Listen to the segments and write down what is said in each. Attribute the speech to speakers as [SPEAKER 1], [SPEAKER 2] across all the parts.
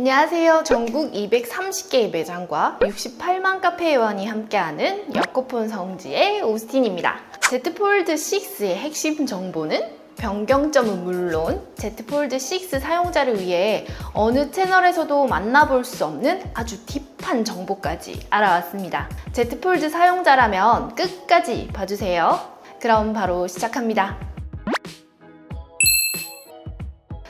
[SPEAKER 1] 안녕하세요. 전국 230개의 매장과 68만 카페 회원이 함께하는 여코폰 성지의 오스틴입니다. Z 폴드 6의 핵심 정보는 변경점은 물론 Z 폴드 6 사용자를 위해 어느 채널에서도 만나볼 수 없는 아주 딥한 정보까지 알아왔습니다. Z 폴드 사용자라면 끝까지 봐주세요. 그럼 바로 시작합니다.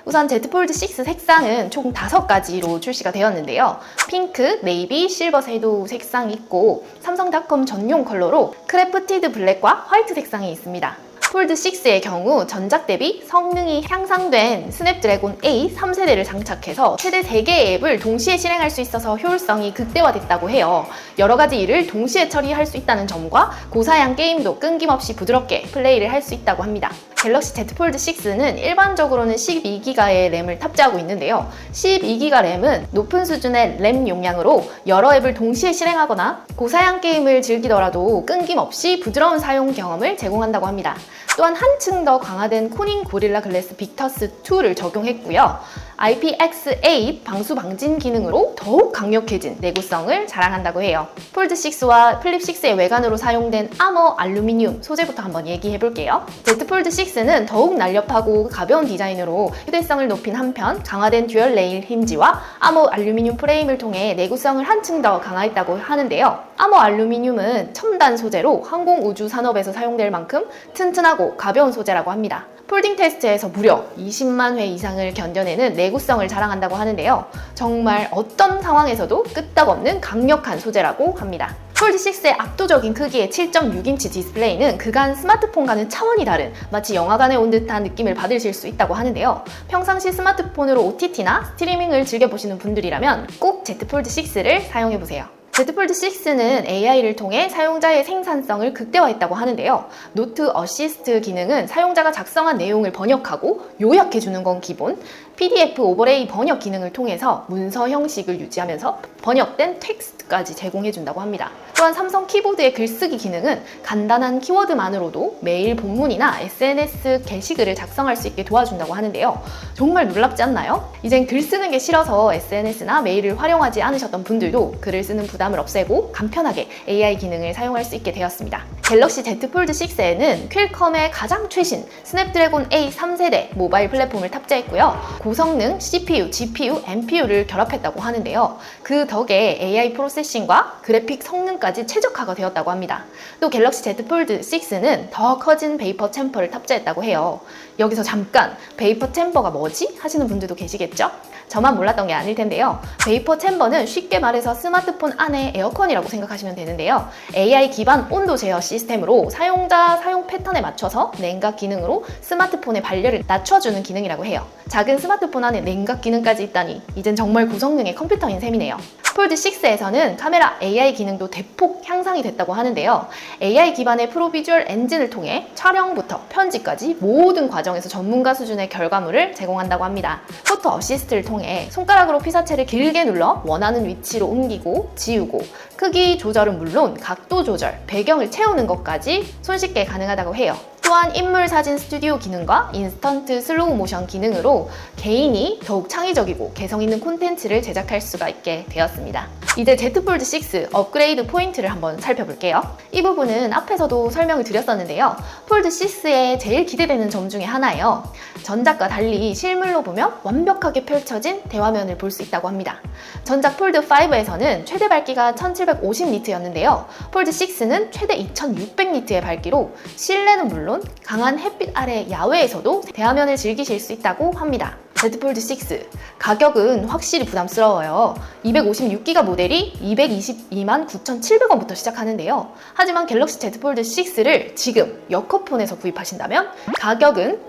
[SPEAKER 1] 우선 Z 폴드 6 색상은 총 5가지로 출시가 되었는데요. 핑크, 네이비, 실버 섀도우 색상이 있고 삼성닷컴 전용 컬러로 크래프티드 블랙과 화이트 색상이 있습니다. 폴드 6의 경우 전작 대비 성능이 향상된 스냅드래곤 A 3세대를 장착해서 최대 3개의 앱을 동시에 실행할 수 있어서 효율성이 극대화됐다고 해요. 여러 가지 일을 동시에 처리할 수 있다는 점과 고사양 게임도 끊김없이 부드럽게 플레이를 할 수 있다고 합니다. 갤럭시 Z 폴드 6는 일반적으로는 12기가의 램을 탑재하고 있는데요. 12기가 램은 높은 수준의 램 용량으로 여러 앱을 동시에 실행하거나 고사양 게임을 즐기더라도 끊김없이 부드러운 사용 경험을 제공한다고 합니다. 또한 한층 더 강화된 코닝 고릴라 글래스 빅터스 2를 적용했고요. IPX8 방수 방진 기능으로 더욱 강력해진 내구성을 자랑한다고 해요. 폴드 6와 플립 6의 외관으로 사용된 아머 알루미늄 소재부터 한번 얘기해 볼게요. Z 폴드 6는 더욱 날렵하고 가벼운 디자인으로 휴대성을 높인 한편 강화된 듀얼 레일 힌지와 아머 알루미늄 프레임을 통해 내구성을 한층 더 강화했다고 하는데요. 아머 알루미늄은 첨단 소재로 항공 우주 산업에서 사용될 만큼 튼튼하고 가벼운 소재라고 합니다. 폴딩 테스트에서 무려 20만 회 이상을 견뎌내는 내구성을 자랑한다고 하는데요. 정말 어떤 상황에서도 끄떡없는 강력한 소재라고 합니다. 폴드 6의 압도적인 크기의 7.6인치 디스플레이는 그간 스마트폰과는 차원이 다른 마치 영화관에 온 듯한 느낌을 받으실 수 있다고 하는데요. 평상시 스마트폰으로 OTT나 스트리밍을 즐겨보시는 분들이라면 꼭 Z 폴드 6를 사용해보세요. Z 폴드 6는 AI를 통해 사용자의 생산성을 극대화했다고 하는데요. 노트 어시스트 기능은 사용자가 작성한 내용을 번역하고 요약해주는 건 기본, PDF 오버레이 번역 기능을 통해서 문서 형식을 유지하면서 번역된 텍스트까지 제공해준다고 합니다. 또한 삼성 키보드의 글쓰기 기능은 간단한 키워드만으로도 메일 본문이나 SNS 게시글을 작성할 수 있게 도와준다고 하는데요. 정말 놀랍지 않나요? 이젠 글 쓰는 게 싫어서 SNS나 메일을 활용하지 않으셨던 분들도 글을 쓰는 부담 을 없애고 간편하게 AI 기능을 사용할 수 있게 되었습니다. 갤럭시 Z 폴드 6에는 퀄컴의 가장 최신 스냅드래곤 A 3세대 모바일 플랫폼을 탑재했고요. 고성능 CPU, GPU, NPU를 결합했다고 하는데요. 그 덕에 AI 프로세싱과 그래픽 성능까지 최적화가 되었다고 합니다. 또 갤럭시 Z 폴드 6는 더 커진 베이퍼 챔퍼를 탑재했다고 해요. 여기서 잠깐 베이퍼 챔버가 뭐지? 하시는 분들도 계시겠죠? 저만 몰랐던 게 아닐 텐데요. 베이퍼 챔버는 쉽게 말해서 스마트폰 안에 에어컨이라고 생각하시면 되는데요. AI 기반 온도 제어 시스템으로 사용자 사용 패턴에 맞춰서 냉각 기능으로 스마트폰의 발열을 낮춰주는 기능이라고 해요. 작은 스마트폰 안에 냉각 기능까지 있다니 이젠 정말 고성능의 컴퓨터인 셈이네요. 폴드 6에서는 카메라 AI 기능도 대폭 향상이 됐다고 하는데요. AI 기반의 프로비주얼 엔진을 통해 촬영부터 편집까지 모든 과정에서 전문가 수준의 결과물을 제공한다고 합니다. 포토 어시스트를 통해 손가락으로 피사체를 길게 눌러 원하는 위치로 옮기고 지우고 크기 조절은 물론 각도 조절, 배경을 채우는 것까지 손쉽게 가능하다고 해요. 또한 인물 사진 스튜디오 기능과 인스턴트 슬로우 모션 기능으로 개인이 더욱 창의적이고 개성 있는 콘텐츠를 제작할 수가 있게 되었습니다. 이제 Z 폴드 6 업그레이드 포인트를 한번 살펴볼게요. 이 부분은 앞에서도 설명을 드렸었는데요. 폴드 6의 제일 기대되는 점 중에 하나예요. 전작과 달리 실물로 보면 완벽하게 펼쳐진 대화면을 볼 수 있다고 합니다. 전작 폴드 5에서는 최대 밝기가 1750니트였는데요. 폴드 6는 최대 2600니트의 밝기로 실내는 물론 강한 햇빛 아래 야외에서도 대화면을 즐기실 수 있다고 합니다. Z 폴드 6 가격은 확실히 부담스러워요. 256기가 모델이 222만 9,700원부터 시작하는데요. 하지만 갤럭시 Z 폴드 6를 지금 여커폰에서 구입하신다면 가격은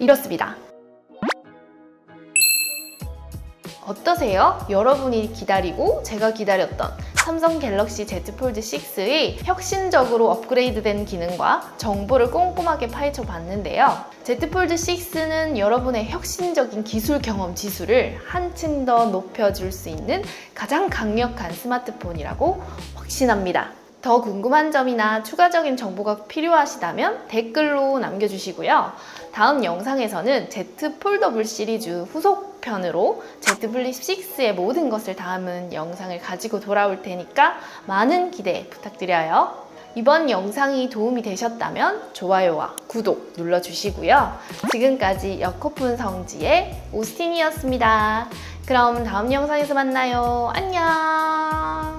[SPEAKER 1] 이렇습니다. 어떠세요? 여러분이 기다리고 제가 기다렸던 삼성 갤럭시 Z 폴드 6의 혁신적으로 업그레이드된 기능과 정보를 꼼꼼하게 파헤쳐 봤는데요. Z 폴드 6는 여러분의 혁신적인 기술 경험 지수를 한층 더 높여줄 수 있는 가장 강력한 스마트폰이라고 확신합니다. 더 궁금한 점이나 추가적인 정보가 필요하시다면 댓글로 남겨주시고요. 다음 영상에서는 Z 폴더블 시리즈 후속 편으로 Z 플립 6의 모든 것을 담은 영상을 가지고 돌아올 테니까 많은 기대 부탁드려요. 이번 영상이 도움이 되셨다면 좋아요와 구독 눌러주시고요. 지금까지 여코푼 성지의 오스틴이었습니다. 그럼 다음 영상에서 만나요. 안녕!